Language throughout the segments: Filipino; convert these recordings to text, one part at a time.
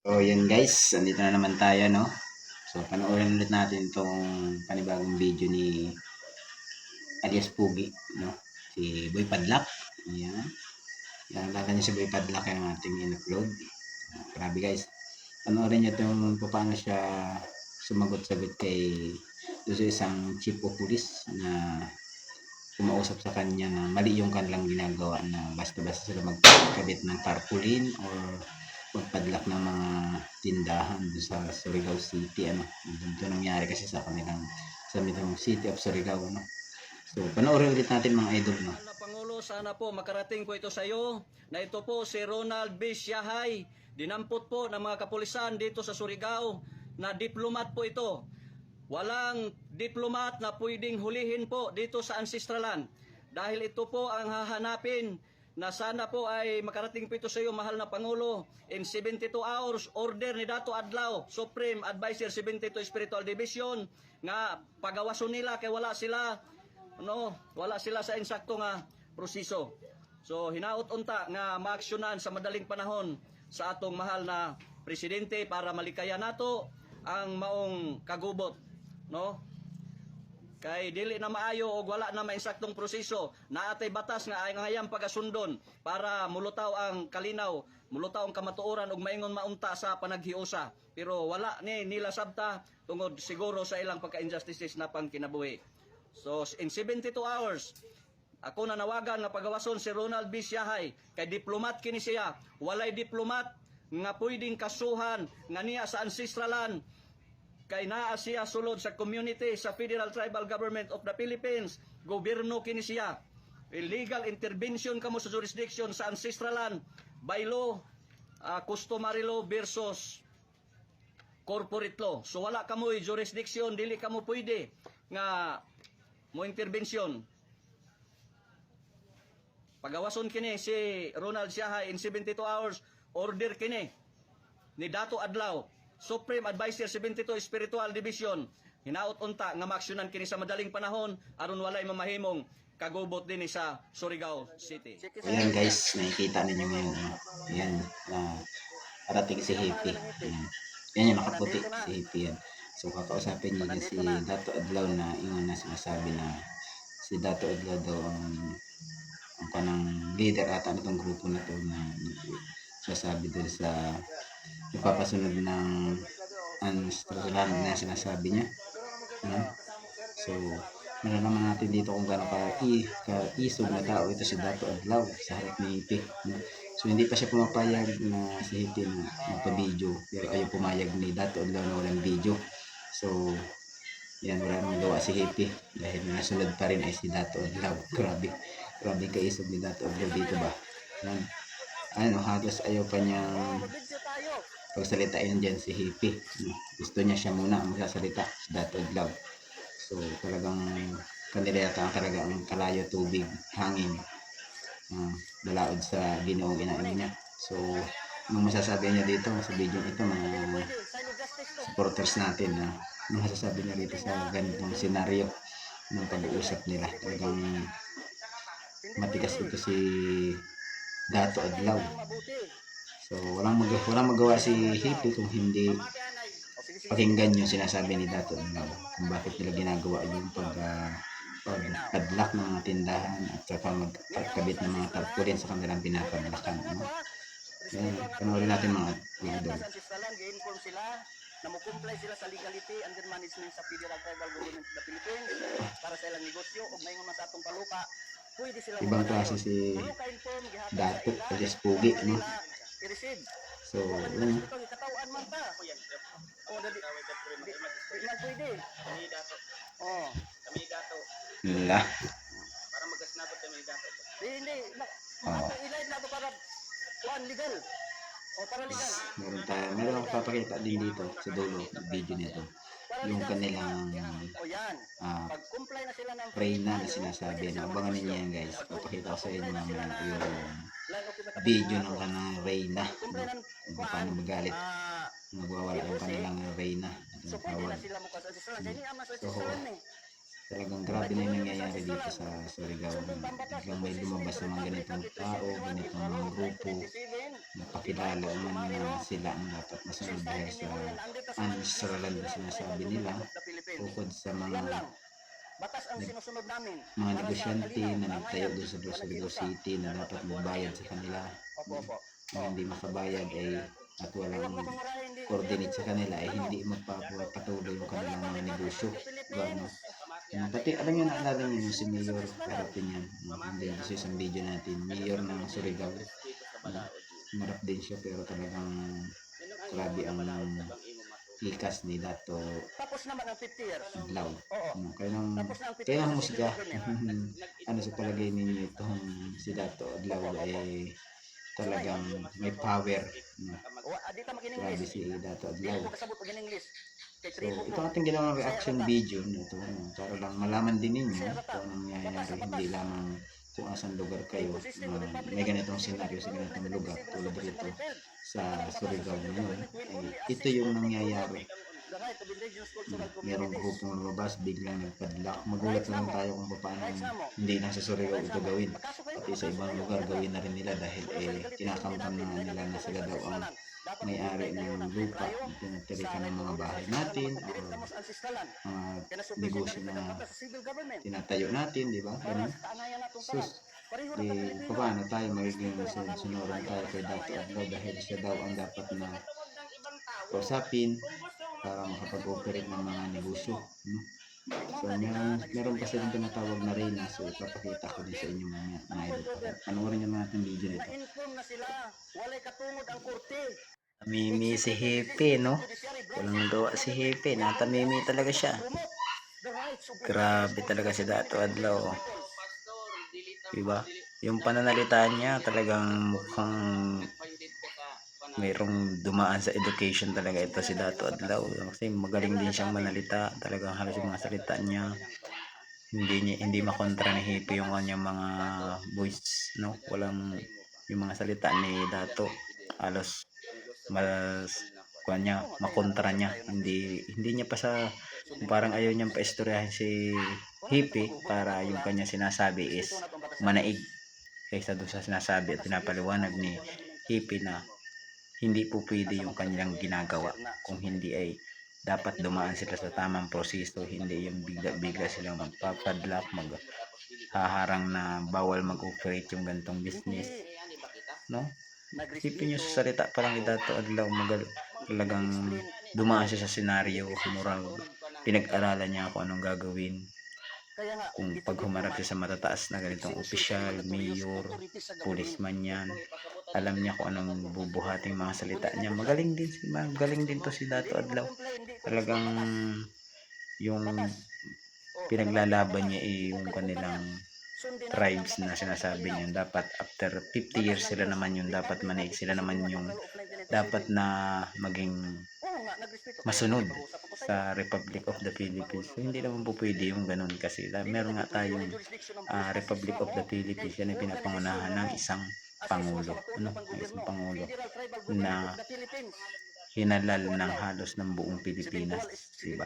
So, yun guys, andito na naman tayo, no? So, panoorin ulit natin itong panibagong video ni alias Pugi, no? Si Boy Padlak. Ayan. Yan, lala niya si Boy Padlak yung ating in-upload. Grabe guys. Panoorin niyo itong paano siya sumagot-sagot kay doon sa isang chief of police na kumausap sa kanya na mali yung kanilang ginagawa na basta-basta sila magkabit ng tarpaulin or magpadlak ng mga tindahan doon sa Surigao City ano doon to nangyari kasi sa kanilang sa mitong City of Surigao ano so panoorin ulit natin mga idol no Pangulo, sana po makarating po ito sa iyo na ito po si Ronald B. Siahay. Dinampot po ng mga kapulisan dito sa Surigao na diplomat po ito. Walang diplomat na pwedeng hulihin po dito sa Ancestralan. Dahil ito po ang hahanapin na sana po ay makarating po ito sa iyo, mahal na Pangulo. In 72 hours, order ni Dato Adlaw, Supreme Advisor 72 Spiritual Division, nga pagawason nila kay wala sila no, wala sila sa insakto nga proseso. So hinaot unta nga maaksyonan sa madaling panahon sa atong mahal na presidente para malikaya nato ang maong kagubot, no? Kay dili na maayo og wala na mainsaktong proseso, naatay batas nga ay ngayang pagasundon para mulutaw ang kalinaw, mulutaw ang kamatuoran ug maingon maunta sa panaghiusa. Pero wala ni nila sabta tungod siguro sa ilang pagka-injustices na pang kinabuhi. So in 72 hours, ako nanawagan nga pagawason si Ronald B. Siahay kay diplomat kini siya. Walay diplomat nga pwedeng kasuhan nga niya sa ancestralan kay naa siya sulod sa community sa Federal Tribal Government of the Philippines. Gobyerno kini siya. Illegal intervention kamo sa jurisdiction sa ancestralan by law, ah, customary law versus corporate law. So wala kamo jurisdiction, dili kamo pwede nga mo intervention. Pagawason kini si Ronald Siahay in 72 hours order kini ni Dato Adlaw Supreme Advisor 72 Spiritual Division hinaot unta nga maaksyonan kini sa madaling panahon aron walay mamahimong kagubot din sa Surigao City. ayan guys nakikita ninyo ngayon ayan na parating si Hippie ayan. yan yung nakaputi si Hippie yan so kakausapin niya si Dato Adlaw na ingon na sinasabi na si Dato Adlaw daw ang ang kanang leader ata nitong grupo na to na sasabi doon sa ipapasunod ng ancestralan na sinasabi niya. Ayan. so malalaman natin dito kung gaano ka, i, ka isog na tao ito si Dato Adlaw sa harap ni Ipi no? so hindi pa siya pumapayag na si Hipi na magpa-video pero ayaw pumayag ni Dato Adlaw na walang video. So yan wala nang gawa si Hipi dahil nasunod pa rin ay si Dato Adlaw. Grabe. Grabe ka isog ni Dato Adlaw dito ba? Yan ano halos ayaw pa niyang pagsalitain dyan si Hippie. No? Gusto niya siya muna magsasalita si Dato Adlaw. So talagang kanila yata talaga ang kalayo tubig, hangin, uh, dalaod sa ginoong inaano niya. So anong masasabi niya dito sa video ito mga supporters natin na ano masasabi niya dito sa ganitong senaryo ng pag-uusap nila. Talagang matigas dito si Dato Adlaw. So, walang, mag walang magawa si Hippie kung hindi pakinggan yung sinasabi ni Dato Adlaw kung bakit nila ginagawa yung pag, uh, pagpadlock ng mga tindahan at saka magkabit ng mga tarpaulin sa kanilang pinapadlakan. Ano? Yan, panoorin natin mga idol. Gi-inform sila sa legality and then management sa Federal Tribal Government of the Philippines para sa ilang negosyo mayon man sa atong palupa. Pwede sila Ibang klase si Dato alias Pugi. Ano? I-receive. So. Ito katawan man ta. Oh, dali. Di man pwede. Kami dato. Oh. Kami dato. Lala. Para magasnabot kami dato. Di hindi. Oh. Ilay na para kuan legal. O para legal. Meron tayo, meron akong papakita din dito sa dulo ng video nito. Yung kanilang O yan. ah, Pag comply na sila ng Reyna na sinasabi na abangan ninyo yan guys papakita ko sa inyo mamaya yung video ng kanang Reyna ng kung paano magalit. Magwawala yung kanilang Reyna. At so yung sa So, ni. talagang grabe na yung nangyayari dito sa Surigao. Biglang may lumabas na mga ganitong tao, ganitong mga grupo, napakilala naman na sila. Ang dapat masunod dahil sa ancestral na sinasabi nila. Bukod sa mga Batas ang sinusunod namin. mga negosyante na nagtayo doon sa Surigao City na dapat magbayad sa kanila. Opo, opo. Kung hindi makabayad ay at walang coordinate sa kanila ay hindi magpapatuloy yung kanilang mga negosyo. Gano. Yung Pati alam niyo naalala yung si Mayor Carapinian. Hindi sa isang video natin. Mayor ng Surigao. Uh, Marap din siya pero talagang grabe ang likas ni Dato Tapos naman ang 50 years. Adlaw. Oo. Ano, kaya nang Tapos na ang 50 kaya nang musga. ano sa palagay ninyo itong si Dato Adlaw ay talagang may power. No? Ah, Grabe si Dato Adlaw. So, ito ating ginawang reaction video nito ano, para lang malaman din ninyo kung anong nangyayari, hindi lamang kung asan lugar kayo na may ganitong senaryo sa ganitong lugar tulad rito sa Surigao ngayon. Eh, ito yung nangyayari. Merong grupong lumabas, biglang nagpadlock. Magulat na lang tayo kung paano hindi lang sa Surigao ito gawin. Pati sa ibang lugar gawin na rin nila dahil eh, kinakampan na nila na sila daw ang may-ari ng lupa, tinatirikan ng mga bahay natin o mga nasubi negosyo na tinatayo natin, di ba? Sus, Pilipino. paano tayo magiging sunod tayo kay Dato Adlaw dahil siya daw ang dapat na kausapin para makapag-operate ng mga negosyo. No? So, meron, meron pa silang tinatawag na Reyna. So, ipapakita ko din sa inyo mga, mga idol. Panoorin nyo natin ang video nito. Na-inform na sila. Walay katungod ang korte. Mimi si Hepe, no? Walang gawa si Hepe. Natamimi talaga siya. Grabe talaga si Dato Adlaw. Diba? Yung pananalita niya talagang mukhang mayroong dumaan sa education talaga ito si Dato Adlaw. Kasi magaling din siyang manalita. Talagang halos yung mga salita niya hindi niya, hindi makontra ni Hippie yung kanyang mga voice no walang yung mga salita ni Dato halos mas kanya makontra niya. Hindi hindi niya pa sa parang ayaw niyang paistoryahin si Hippie para yung kanya sinasabi is manaig kaysa doon sa sinasabi at pinapaliwanag ni Hippie na hindi po pwede yung kanilang ginagawa kung hindi ay dapat dumaan sila sa tamang proseso hindi yung bigla-bigla silang magpapadlock mag haharang na bawal mag-operate yung gantong business no? Isipin nyo sa salita parang ni Dato Adlaw magal talagang dumaan siya sa senaryo. Murag pinag-aralan niya kung anong gagawin. Kung pag humarap siya sa matataas na ganitong opisyal, mayor, policeman yan alam niya kung anong bubuhating mga salita niya. Magaling din si magaling din to si Dato Adlaw. Talagang yung pinaglalaban niya ay yung kanilang tribes na sinasabi niya dapat after 50 years sila naman yung dapat manig sila naman yung dapat na maging masunod sa Republic of the Philippines. So, hindi naman po pwede yung ganun kasi meron nga tayong ah, Republic of the Philippines yan ay pinapangunahan ng isang pangulo ano ng isang pangulo na hinalal ng halos ng buong Pilipinas diba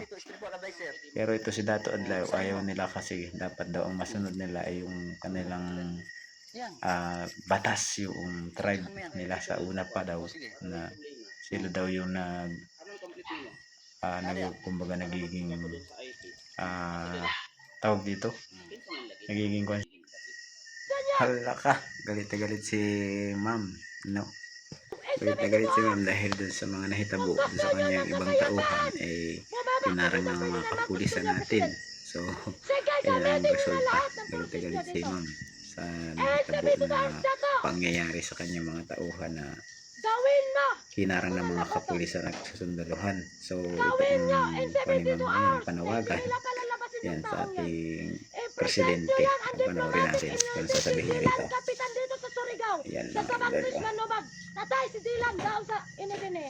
pero ito si Dato Adlaw ayaw nila kasi dapat daw ang masunod nila ay yung kanilang ah, batas yung tribe nila sa una pa daw na sila daw yung nag ah, nag kumbaga nagiging ah, tawag dito? Nagiging kwan hala ka. Galit na galit si ma'am no? Galit na galit si ma'am dahil dun sa mga nahitabo dun sa kanyang ibang tauhan eh pinarang ng mga kapulisan natin. so kaya ang resulta. galit na galit si ma'am sa nahitabo na pangyayari sa kanyang mga tauhan na hinarang ng mga kapulisan at susundaluhan. So, ito ang In 72 panimang hours! panawagan palalabasin yan sa ating presidente. panoorin natin, kung sasabihin niya rito. Yan mga idol. Manubag. Tatay, si Dylan daw sa inibini.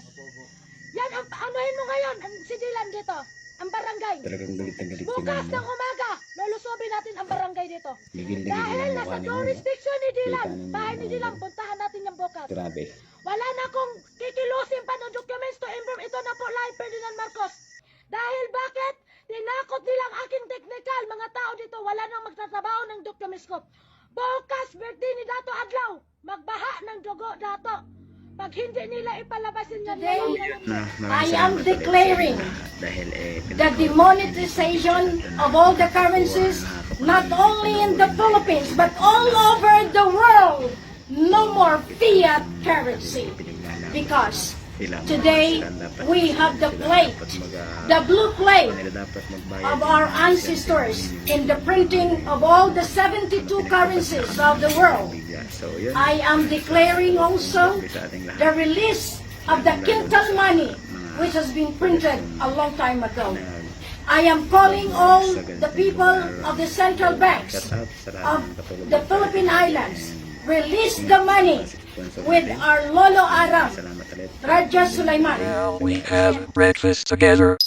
Yan anuhin mo ngayon, si Dylan dito. Ang barangay. Talagang galit na galit si Bukas ng umaga, Lulusubin natin ang barangay dito. Gigil na Dahil gigil nasa ni Mami. jurisdiction ni Dilan, bahay ni Dilan, puntahan natin yung bukas. Grabe. Wala na akong kikilusin pa ng documents to inform ito na po live Ferdinand Marcos. Dahil bakit? Tinakot nilang aking technical mga tao dito. Wala nang magsasabaw ng documents ko. Bukas, birthday ni Dato Adlaw. Magbaha ng dugo, Dato. Pag hindi nila ipalabas nila today, na, I am declaring dahil the demonetization of all the currencies, not only in the Philippines, but all over the world. No more fiat currency. Because today we have the plate, the blue plate nila dapat magbayad of our ancestors in the printing of all the 72 currencies of the world. bigla. So, yun. I am declaring also Sabi sa ating lahat the release of the quintal money which has been printed a long time ago. I am calling all the people of the central banks shout out sa lahat of the. Philippine Islands. Release the money with our Lolo Aram, Sulaiman. Now we have breakfast together.